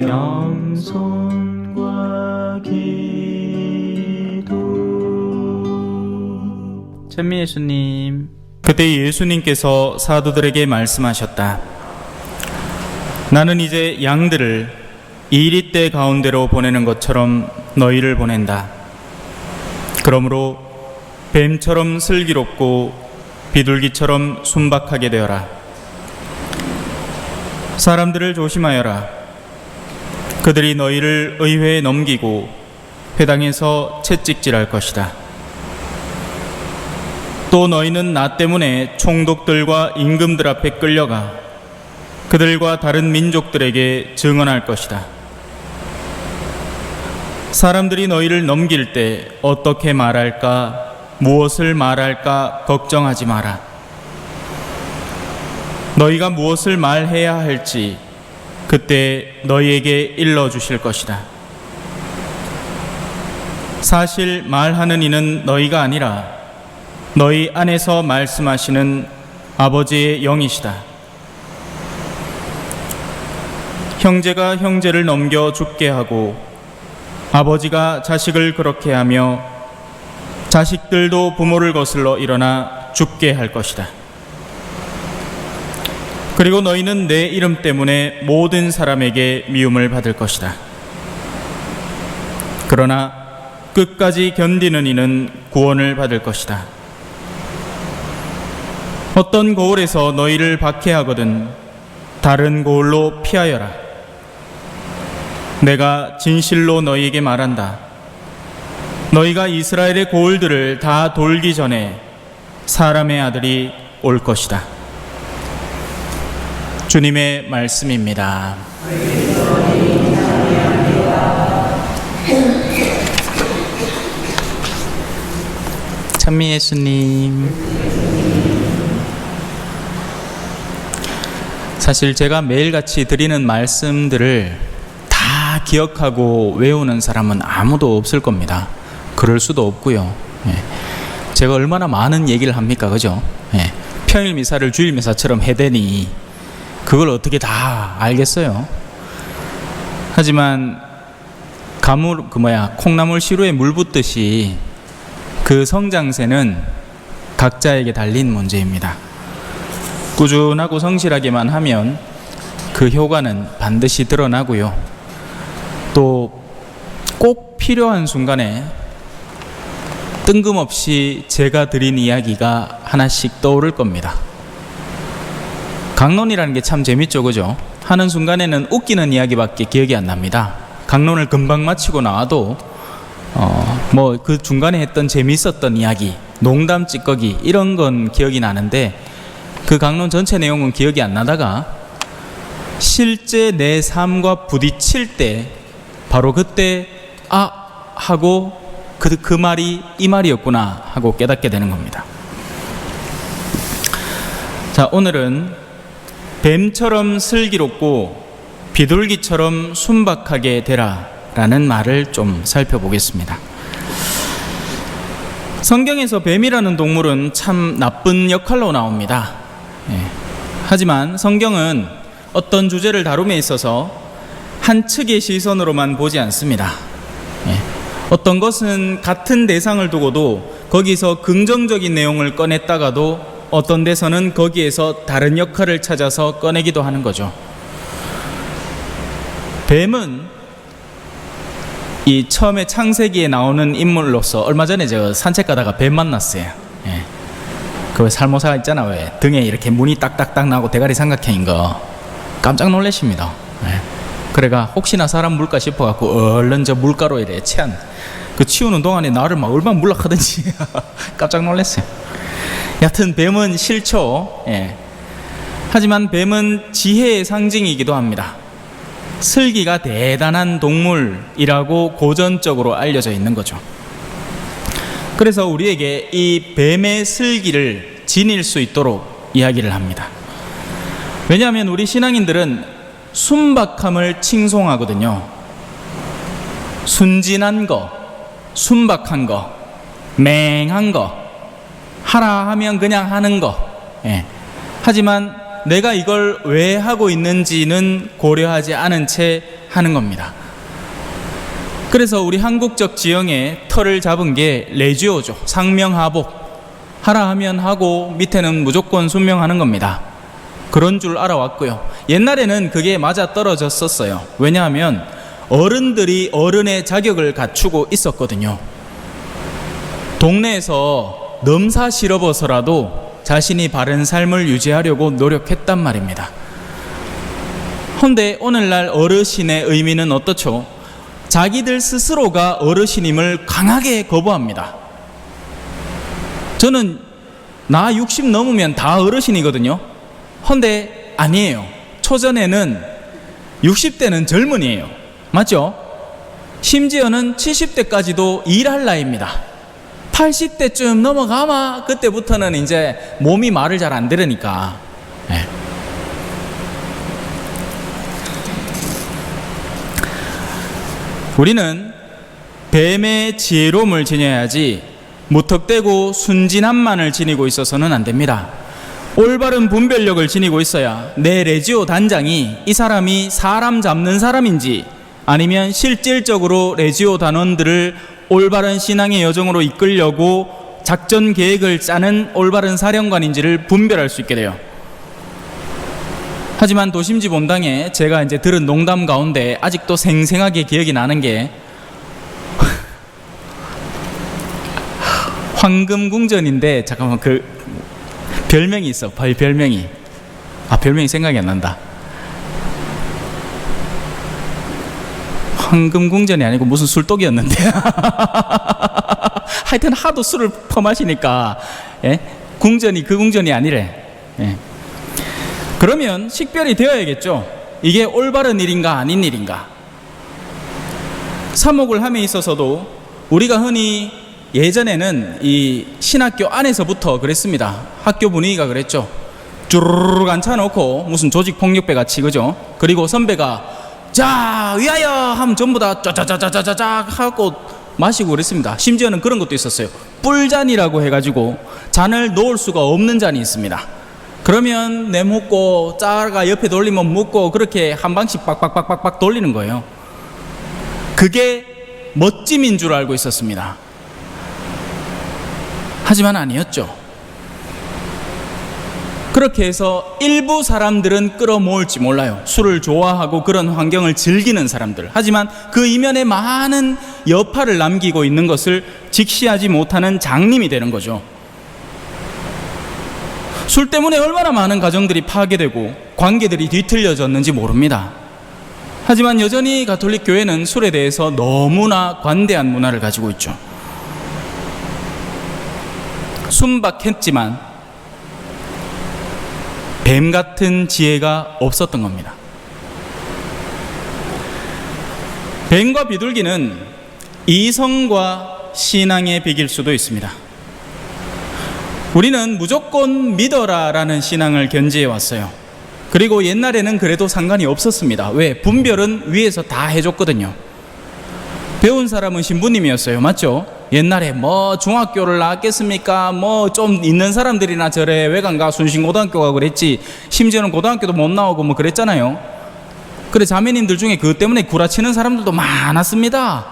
겸손과 기도 천미 예수님 그때 예수님께서 사도들에게 말씀하셨다. 나는 이제 양들을 이리떼 가운데로 보내는 것처럼 너희를 보낸다. 그러므로 뱀처럼 슬기롭고 비둘기처럼 순박하게 되어라. 사람들을 조심하여라. 그들이 너희를 의회에 넘기고 회당에서 채찍질할 것이다. 또 너희는 나 때문에 총독들과 임금들 앞에 끌려가 그들과 다른 민족들에게 증언할 것이다. 사람들이 너희를 넘길 때 어떻게 말할까, 무엇을 말할까 걱정하지 마라. 너희가 무엇을 말해야 할지 그때 너희에게 일러 주실 것이다. 사실 말하는 이는 너희가 아니라 너희 안에서 말씀하시는 아버지의 영이시다. 형제가 형제를 넘겨 죽게 하고 아버지가 자식을 그렇게 하며 자식들도 부모를 거슬러 일어나 죽게 할 것이다. 그리고 너희는 내 이름 때문에 모든 사람에게 미움을 받을 것이다. 그러나 끝까지 견디는 이는 구원을 받을 것이다. 어떤 고을에서 너희를 박해하거든 다른 고을로 피하여라. 내가 진실로 너희에게 말한다. 너희가 이스라엘의 고을들을 다 돌기 전에 사람의 아들이 올 것이다. 주님의 말씀입니다. 천미 예수님 사실 제가 매일같이 드리는 말씀들을 다 기억하고 외우는 사람은 아무도 없을 겁니다. 그럴 수도 없고요. 예. 제가 얼마나 많은 얘기를 합니까, 그죠? 예. 평일 미사를 주일 미사처럼 해대니 그걸 어떻게 다 알겠어요? 하지만 가물 그 뭐야 콩나물 시루에 물 붓듯이 그 성장세는 각자에게 달린 문제입니다. 꾸준하고 성실하게만 하면 그 효과는 반드시 드러나고요. 또 꼭 필요한 순간에 뜬금없이 제가 드린 이야기가 하나씩 떠오를 겁니다. 강론이라는 게 참 재밌죠, 그죠? 하는 순간에는 웃기는 이야기밖에 기억이 안 납니다. 강론을 금방 마치고 나와도 어, 뭐 그 중간에 했던 재밌었던 이야기, 농담 찌꺼기 이런 건 기억이 나는데 그 강론 전체 내용은 기억이 안 나다가 실제 내 삶과 부딪힐 때 바로 그때 아 하고 그, 그 말이 이 말이었구나 하고 깨닫게 되는 겁니다. 자, 오늘은 뱀처럼 슬기롭고 비둘기처럼 순박하게 되라 라는 말을 좀 살펴보겠습니다. 성경에서 뱀이라는 동물은 참 나쁜 역할로 나옵니다. 예. 하지만 성경은 어떤 주제를 다룸에 있어서 한 측의 시선으로만 보지 않습니다. 예. 어떤 것은 같은 대상을 두고도 거기서 긍정적인 내용을 꺼냈다가도 어떤 데서는 거기에서 다른 역할을 찾아서 꺼내기도 하는 거죠. 뱀은 이 처음에 창세기에 나오는 인물로서 얼마 전에 제가 산책 가다가 뱀 만났어요. 예. 그 살모사 있잖아 왜 등에 이렇게 무늬 딱딱딱 나고 대가리 삼각형인 거 깜짝 놀라십니다. 예. 그래가 혹시나 사람 물까 싶어 갖고 얼른 저 물가로 이래 치안 그 치우는 동안에 나를 막 얼마나 물락하든지 깜짝 놀랐어요. 여튼 뱀은 싫죠. 예. 하지만 뱀은 지혜의 상징이기도 합니다. 슬기가 대단한 동물이라고 고전적으로 알려져 있는 거죠. 그래서 우리에게 이 뱀의 슬기를 지닐 수 있도록 이야기를 합니다. 왜냐하면 우리 신앙인들은 순박함을 칭송하거든요. 순진한 거, 순박한 거, 맹한 거, 하라 하면 그냥 하는 거. 예. 하지만 내가 이걸 왜 하고 있는지는 고려하지 않은 채 하는 겁니다. 그래서 우리 한국적 지형의 털을 잡은 게 레지오죠. 상명하복. 하라 하면 하고 밑에는 무조건 순명하는 겁니다. 그런 줄 알아왔고요. 옛날에는 그게 맞아 떨어졌었어요. 왜냐하면 어른들이 어른의 자격을 갖추고 있었거든요. 동네에서 넘사 실어버서라도 자신이 바른 삶을 유지하려고 노력했단 말입니다. 헌데 오늘날 어르신의 의미는 어떻죠? 자기들 스스로가 어르신임을 강하게 거부합니다. 저는 나 60 넘으면 다 어르신이거든요. 헌데 아니에요. 초전에는 60대는 젊은이에요. 맞죠? 심지어는 70대까지도 일할 나이입니다. 80대쯤 넘어가마 그때부터는 이제 몸이 말을 잘 안 들으니까. 예. 우리는 뱀의 지혜로움을 지녀야지 무턱대고 순진함만을 지니고 있어서는 안 됩니다. 올바른 분별력을 지니고 있어야 내 레지오 단장이 이 사람이 사람 잡는 사람인지 아니면 실질적으로 레지오 단원들을 올바른 신앙의 여정으로 이끌려고 작전 계획을 짜는 올바른 사령관인지를 분별할 수 있게 돼요. 하지만 도심지 본당에 제가 이제 들은 농담 가운데 아직도 생생하게 기억이 나는 게 황금궁전인데 잠깐만 그 별명이 있어. 별 별명이. 아 별명이 생각이 안 난다 황금궁전이 아니고 무슨 술독이었는데 하여튼 하도 술을 퍼마시니까 예? 궁전이 그 궁전이 아니래 예. 그러면 식별이 되어야겠죠 이게 올바른 일인가 아닌 일인가 사목을 함에 있어서도 우리가 흔히 예전에는 이 신학교 안에서부터 그랬습니다. 학교 분위기가 그랬죠. 쭈르륵 앉혀놓고 무슨 조직 폭력배 같이 그죠? 그리고 선배가 자 위하여 하면 전부 다 짜자자자자자작 하고 마시고 그랬습니다. 심지어는 그런 것도 있었어요. 뿔잔이라고 해가지고 잔을 놓을 수가 없는 잔이 있습니다. 그러면 내묻고 짜가 옆에 돌리면 묻고 그렇게 한 방씩 빡빡빡빡빡 돌리는 거예요. 그게 멋짐인 줄 알고 있었습니다. 하지만 아니었죠. 그렇게 해서 일부 사람들은 끌어모을지 몰라요. 술을 좋아하고 그런 환경을 즐기는 사람들. 하지만 그 이면에 많은 여파를 남기고 있는 것을 직시하지 못하는 장님이 되는 거죠. 술 때문에 얼마나 많은 가정들이 파괴되고 관계들이 뒤틀려졌는지 모릅니다. 하지만 여전히 가톨릭 교회는 술에 대해서 너무나 관대한 문화를 가지고 있죠. 순박했지만 뱀 같은 지혜가 없었던 겁니다. 뱀과 비둘기는 이성과 신앙의 비길 수도 있습니다. 우리는 무조건 믿어라 라는 신앙을 견지해 왔어요. 그리고 옛날에는 그래도 상관이 없었습니다. 왜? 분별은 위에서 다 해줬거든요. 배운 사람은 신부님이었어요. 맞죠? 옛날에 뭐 중학교를 나왔겠습니까? 뭐 좀 있는 사람들이나 저래 외관가 순신고등학교가 그랬지. 심지어는 고등학교도 못 나오고 뭐 그랬잖아요. 그래 자매님들 중에 그것 때문에 구라치는 사람들도 많았습니다.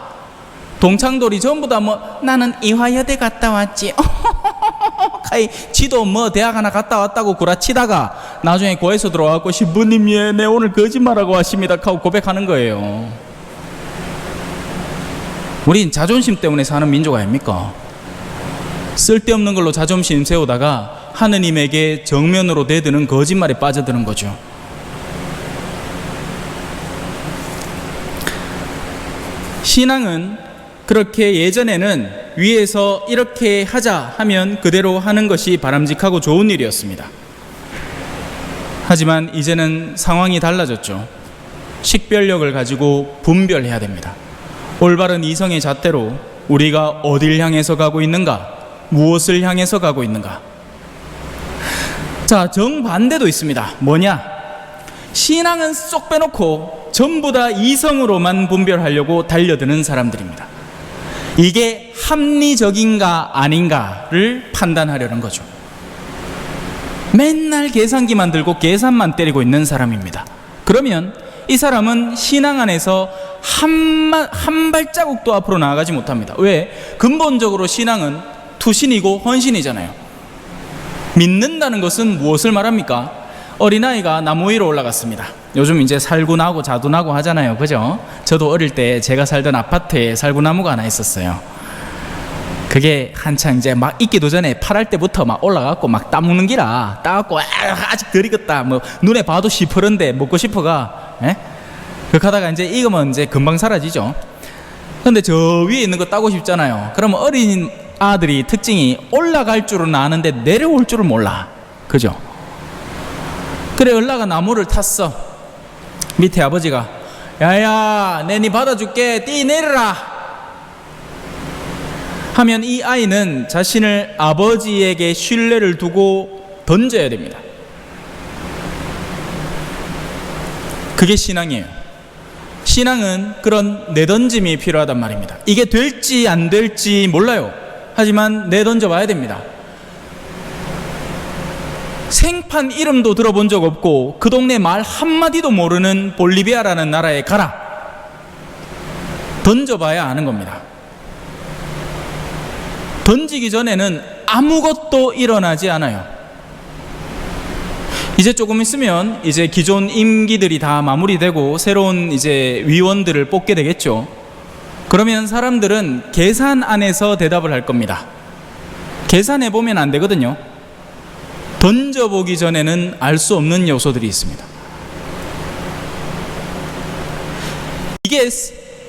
동창돌이 전부 다 뭐 나는 이화여대 갔다 왔지. 카이 지도 뭐 대학 하나 갔다 왔다고 구라치다가 나중에 고에서 들어와갖고 신부님 예내 오늘 거짓말하고 왔습니다 하고 고백하는 거예요. 우린 자존심 때문에 사는 민족 아닙니까? 쓸데없는 걸로 자존심 세우다가 하느님에게 정면으로 대드는 거짓말에 빠져드는 거죠. 신앙은 그렇게 예전에는 위에서 이렇게 하자 하면 그대로 하는 것이 바람직하고 좋은 일이었습니다. 하지만 이제는 상황이 달라졌죠. 식별력을 가지고 분별해야 됩니다. 올바른 이성의 잣대로 우리가 어딜 향해서 가고 있는가, 무엇을 향해서 가고 있는가. 자, 정반대도 있습니다. 뭐냐? 신앙은 쏙 빼놓고 전부 다 이성으로만 분별하려고 달려드는 사람들입니다. 이게 합리적인가 아닌가를 판단하려는 거죠. 맨날 계산기만 들고 계산만 때리고 있는 사람입니다. 그러면 이 사람은 신앙 안에서 한, 한 발자국도 앞으로 나아가지 못합니다. 왜? 근본적으로 신앙은 투신이고 헌신이잖아요. 믿는다는 것은 무엇을 말합니까? 어린아이가 나무 위로 올라갔습니다. 요즘 이제 살구나고 자두나고 하잖아요. 그죠? 저도 어릴 때 제가 살던 아파트에 살구나무가 하나 있었어요. 그게 한창 이제 막 있기도 전에 팔할 때부터 막 올라갔고 막 따먹는 기라. 따갖고 아, 아직 덜 익었다. 뭐 눈에 봐도 시퍼런데 먹고 싶어가 예? 그렇게 하다가 이제 익으면 이제 금방 사라지죠. 근데 저 위에 있는 거 따고 싶잖아요. 그러면 어린 아들이 특징이 올라갈 줄은 아는데 내려올 줄은 몰라. 그죠? 그래 올라가 나무를 탔어. 밑에 아버지가 야야 내니 받아줄게. 뛰 내려라 하면 이 아이는 자신을 아버지에게 신뢰를 두고 던져야 됩니다. 그게 신앙이에요. 신앙은 그런 내던짐이 필요하단 말입니다. 이게 될지 안 될지 몰라요. 하지만 내던져 봐야 됩니다. 생판 이름도 들어본 적 없고 그 동네 말 한마디도 모르는 볼리비아라는 나라에 가라. 던져봐야 아는 겁니다. 던지기 전에는 아무것도 일어나지 않아요. 이제 조금 있으면 이제 기존 임기들이 다 마무리되고 새로운 이제 위원들을 뽑게 되겠죠. 그러면 사람들은 계산 안에서 대답을 할 겁니다. 계산해 보면 안 되거든요. 던져보기 전에는 알 수 없는 요소들이 있습니다. 이게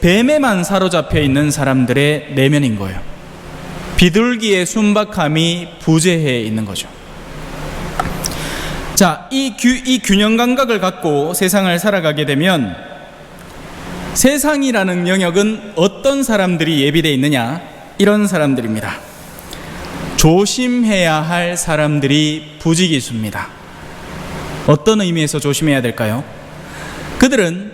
뱀에만 사로잡혀 있는 사람들의 내면인 거예요. 비둘기의 순박함이 부재해 있는 거죠. 자, 이, 규, 이 균형 감각을 갖고 세상을 살아가게 되면 세상이라는 영역은 어떤 사람들이 예비되어 있느냐? 이런 사람들입니다. 조심해야 할 사람들이 부지기수입니다. 어떤 의미에서 조심해야 될까요? 그들은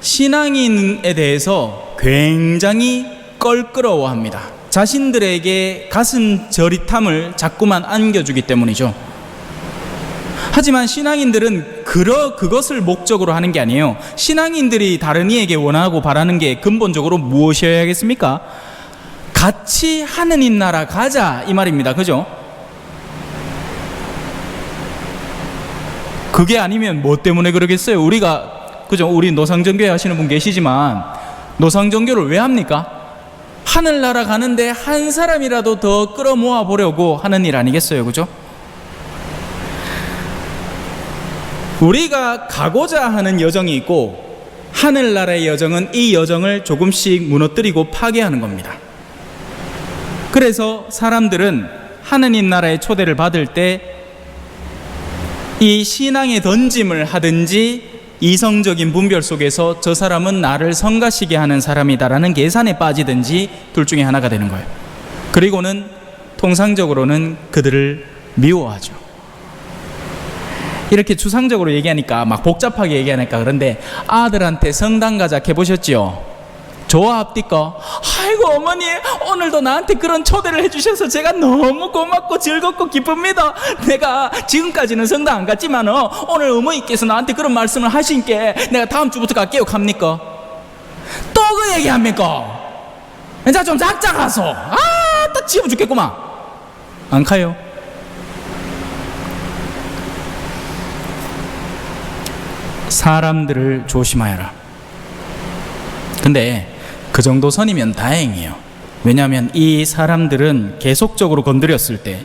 신앙인에 대해서 굉장히 껄끄러워합니다. 자신들에게 가슴 저릿함을 자꾸만 안겨주기 때문이죠. 하지만 신앙인들은 그러, 그것을 목적으로 하는 게 아니에요. 신앙인들이 다른 이에게 원하고 바라는 게 근본적으로 무엇이어야겠습니까? 같이 하느님 나라 가자 이 말입니다. 그죠? 그게 아니면 뭐 때문에 그러겠어요? 우리가 그죠? 우리 노상정교회 하시는 분 계시지만 노상정교를 왜 합니까? 하늘나라 가는데 한 사람이라도 더 끌어모아 보려고 하는 일 아니겠어요? 그죠? 우리가 가고자 하는 여정이 있고 하늘나라의 여정은 이 여정을 조금씩 무너뜨리고 파괴하는 겁니다. 그래서 사람들은 하느님 나라의 초대를 받을 때 이 신앙의 던짐을 하든지 이성적인 분별 속에서 저 사람은 나를 성가시게 하는 사람이다라는 계산에 빠지든지 둘 중에 하나가 되는 거예요. 그리고는 통상적으로는 그들을 미워하죠. 이렇게 추상적으로 얘기하니까 막 복잡하게 얘기하니까 그런데 아들한테 성당 가자 해보셨지요? 좋아합니까? 아이고 어머니 오늘도 나한테 그런 초대를 해주셔서 제가 너무 고맙고 즐겁고 기쁩니다. 내가 지금까지는 성당 안 갔지만 어, 오늘 어머니께서 나한테 그런 말씀을 하신 게 내가 다음 주부터 갈게요. 갑니까? 또 그 얘기합니까? 이제 좀 작작 하소. 아딱 지워 죽겠구만. 안 가요? 사람들을 조심하여라. 근데 그 정도 선이면 다행이에요. 왜냐하면 이 사람들은 계속적으로 건드렸을 때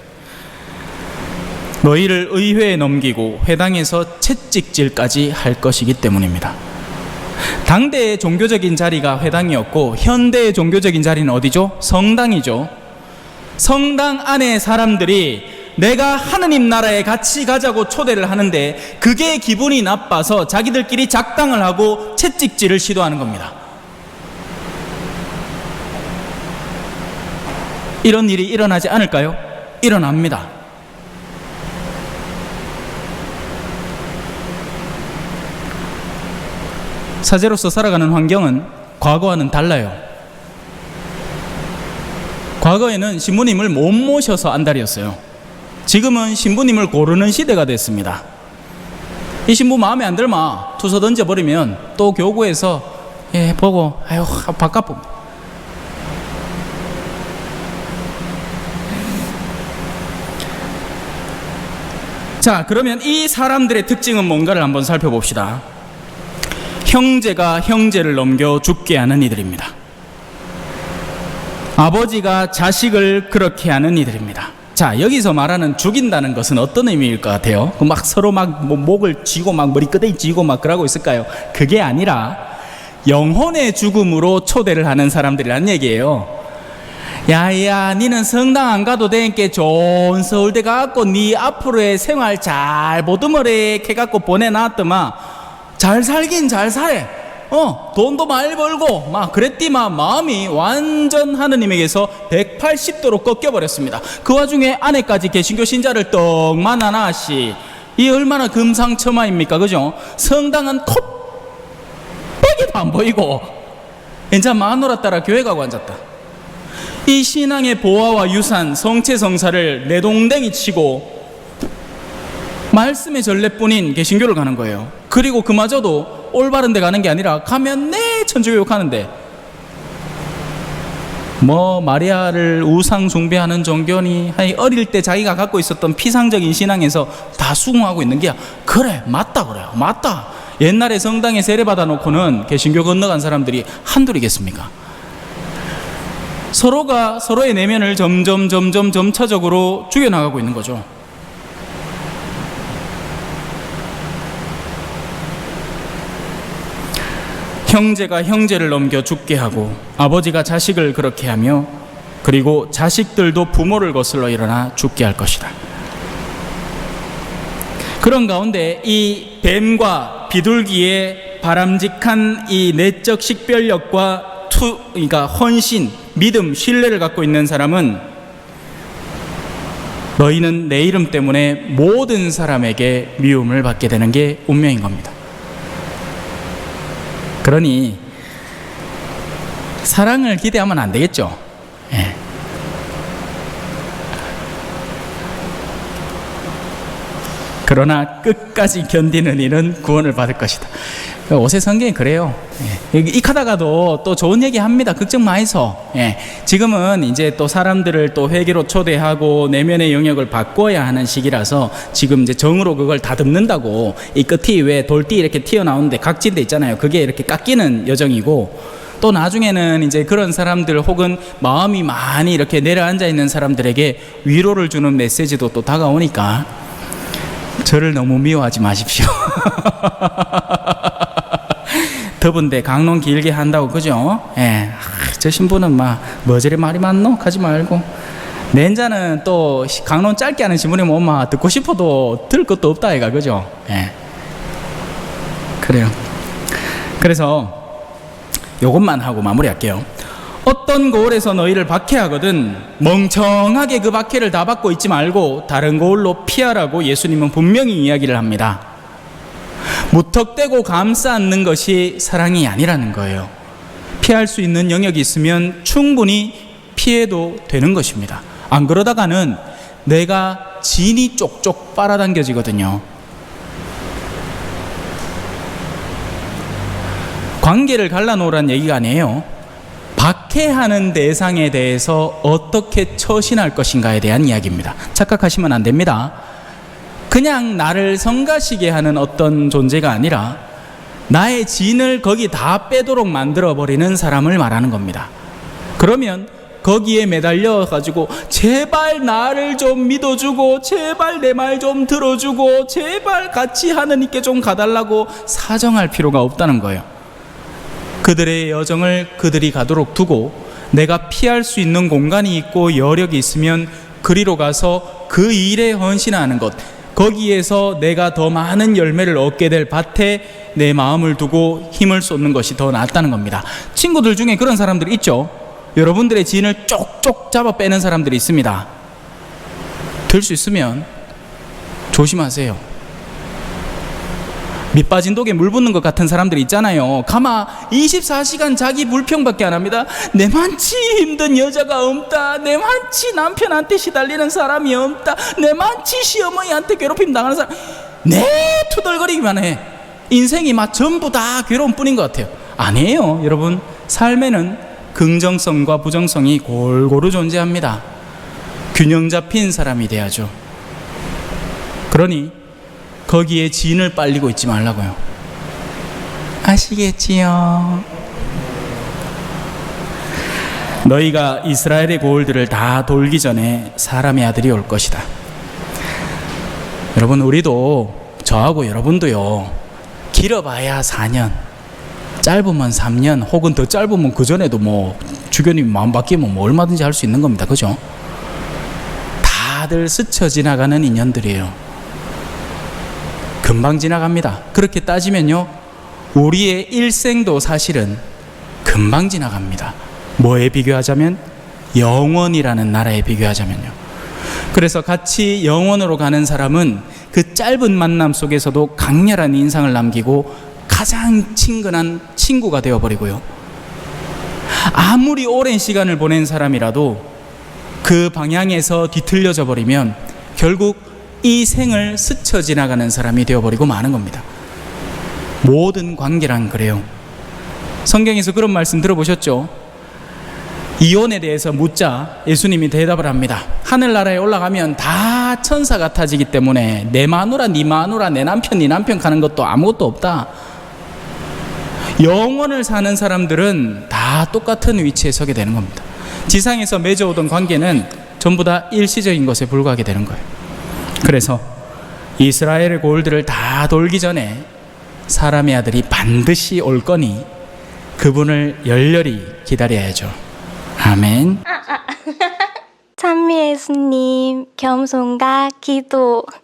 너희를 의회에 넘기고 회당에서 채찍질까지 할 것이기 때문입니다. 당대의 종교적인 자리가 회당이었고 현대의 종교적인 자리는 어디죠? 성당이죠. 성당 안에 사람들이 내가 하느님 나라에 같이 가자고 초대를 하는데 그게 기분이 나빠서 자기들끼리 작당을 하고 채찍질을 시도하는 겁니다. 이런 일이 일어나지 않을까요? 일어납니다. 사제로서 살아가는 환경은 과거와는 달라요. 과거에는 신부님을 못 모셔서 안달이었어요. 지금은 신부님을 고르는 시대가 됐습니다. 이 신부 마음에 안 들마 투서 던져버리면 또 교구에서 예 보고 아유 바깥 자 그러면 이 사람들의 특징은 뭔가를 한번 살펴봅시다 형제가 형제를 넘겨 죽게 하는 이들입니다 아버지가 자식을 그렇게 하는 이들입니다. 자, 여기서 말하는 죽인다는 것은 어떤 의미일 것 같아요? 그막 서로 막 뭐 목을 쥐고 막 머리끄댕이 쥐고 막 그러고 있을까요? 그게 아니라 영혼의 죽음으로 초대를 하는 사람들이란 얘기예요. 야야, 니는 성당 안 가도 되니까 좋은 서울대 가갖고 니 앞으로의 생활 잘 보듬어래 해갖고 보내놨더만 잘 살긴 잘 살해. 어, 돈도 많이 벌고, 막, 그랬디만 마음이 완전 하느님에게서 180도로 꺾여버렸습니다. 그 와중에 아내까지 개신교 신자를 떡 만나나, 씨. 이 얼마나 금상첨화입니까? 그죠? 성당은 콧빼기도 안 보이고, 이제 마누라 따라 교회 가고 앉았다. 이 신앙의 보화와 유산, 성체 성사를 내동댕이 치고, 말씀의 전례뿐인 개신교를 가는 거예요. 그리고 그마저도 올바른 데 가는 게 아니라 가면 내 천주교육 하는데 뭐 마리아를 우상 숭배하는 종교니 아니 어릴 때 자기가 갖고 있었던 피상적인 신앙에서 다 수긍하고 있는 게야. 그래 맞다 그래요. 맞다. 옛날에 성당에 세례 받아 놓고는 개신교 건너간 사람들이 한둘이겠습니까 서로가 서로의 내면을 점점 점점 점차적으로 죽여나가고 있는 거죠 형제가 형제를 넘겨 죽게 하고 아버지가 자식을 그렇게 하며 그리고 자식들도 부모를 거슬러 일어나 죽게 할 것이다. 그런 가운데 이 뱀과 비둘기의 바람직한 이 내적 식별력과 투, 그러니까 헌신, 믿음, 신뢰를 갖고 있는 사람은 너희는 내 이름 때문에 모든 사람에게 미움을 받게 되는 게 운명인 겁니다. 그러니 사랑을 기대하면 안 되겠죠. 예. 그러나 끝까지 견디는 이는 구원을 받을 것이다. 옷의 성경이 그래요. 예. 익하다가도 또 좋은 얘기 합니다. 걱정 마이소. 예. 지금은 이제 또 사람들을 또 회개로 초대하고 내면의 영역을 바꿔야 하는 시기라서 지금 이제 정으로 그걸 다듬는다고 이 끝이 왜 돌띠 이렇게 튀어나오는데 각진돼 있잖아요. 그게 이렇게 깎이는 여정이고 또 나중에는 이제 그런 사람들 혹은 마음이 많이 이렇게 내려앉아 있는 사람들에게 위로를 주는 메시지도 또 다가오니까 저를 너무 미워하지 마십시오. 더운데 강론 길게 한다고 그죠? 예. 아, 저 신부는 막 뭐저리 말이 많노? 하지 말고 낸자는 또 강론 짧게 하는 신부님 엄마 듣고 싶어도 들 것도 없다 이가 그죠? 예. 그래요. 그래서 요것만 하고 마무리할게요. 어떤 고을에서 너희를 박해하거든 멍청하게 그 박해를 다 받고 있지 말고 다른 고을로 피하라고 예수님은 분명히 이야기를 합니다. 무턱대고 감싸 안는 것이 사랑이 아니라는 거예요. 피할 수 있는 영역이 있으면 충분히 피해도 되는 것입니다. 안 그러다가는 내가 진이 쪽쪽 빨아당겨지거든요. 관계를 갈라놓으란 얘기가 아니에요. 박해하는 대상에 대해서 어떻게 처신할 것인가에 대한 이야기입니다. 착각하시면 안 됩니다. 그냥 나를 성가시게 하는 어떤 존재가 아니라 나의 진을 거기 다 빼도록 만들어 버리는 사람을 말하는 겁니다. 그러면 거기에 매달려 가지고 제발 나를 좀 믿어주고 제발 내 말 좀 들어주고 제발 같이 하느님께 좀 가달라고 사정할 필요가 없다는 거예요. 그들의 여정을 그들이 가도록 두고 내가 피할 수 있는 공간이 있고 여력이 있으면 그리로 가서 그 일에 헌신하는 것 거기에서 내가 더 많은 열매를 얻게 될 밭에 내 마음을 두고 힘을 쏟는 것이 더 낫다는 겁니다. 친구들 중에 그런 사람들이 있죠. 여러분들의 진을 쪽쪽 잡아 빼는 사람들이 있습니다. 될 수 있으면 조심하세요. 밑 빠진 독에 물 붓는 것 같은 사람들 있잖아요. 가마 24시간 자기 불평밖에 안 합니다. 내 많지 힘든 여자가 없다. 내 많지 남편한테 시달리는 사람이 없다. 내 많지 시어머니한테 괴롭힘 당하는 사람. 내 투덜거리기만 해. 인생이 막 전부 다 괴로운 뿐인 것 같아요. 아니에요, 여러분. 삶에는 긍정성과 부정성이 골고루 존재합니다. 균형 잡힌 사람이 돼야죠. 그러니 거기에 진을 빨리고 있지 말라고요. 아시겠지요? 너희가 이스라엘의 고을들을 다 돌기 전에 사람의 아들이 올 것이다. 여러분 우리도 저하고 여러분도요. 길어봐야 4년, 짧으면 3년, 혹은 더 짧으면 그 전에도 뭐 주변이 마음 바뀌면 뭐 얼마든지 할 수 있는 겁니다. 그죠? 다들 스쳐 지나가는 인연들이에요. 금방 지나갑니다. 그렇게 따지면요. 우리의 일생도 사실은 금방 지나갑니다. 뭐에 비교하자면 영원이라는 나라에 비교하자면요. 그래서 같이 영원으로 가는 사람은 그 짧은 만남 속에서도 강렬한 인상을 남기고 가장 친근한 친구가 되어버리고요. 아무리 오랜 시간을 보낸 사람이라도 그 방향에서 뒤틀려져 버리면 결국 이 생을 스쳐 지나가는 사람이 되어버리고 마는 겁니다. 모든 관계란 그래요. 성경에서 그런 말씀 들어보셨죠? 이혼에 대해서 묻자 예수님이 대답을 합니다. 하늘나라에 올라가면 다 천사 같아지기 때문에 내 마누라, 네 마누라, 내 남편, 네 남편 가는 것도 아무것도 없다. 영원을 사는 사람들은 다 똑같은 위치에 서게 되는 겁니다. 지상에서 맺어오던 관계는 전부 다 일시적인 것에 불과하게 되는 거예요. 그래서 이스라엘의 골들을 다 돌기 전에 사람의 아들이 반드시 올 거니 그분을 열렬히 기다려야죠. 아멘. 찬미 예수님, 겸손과 기도.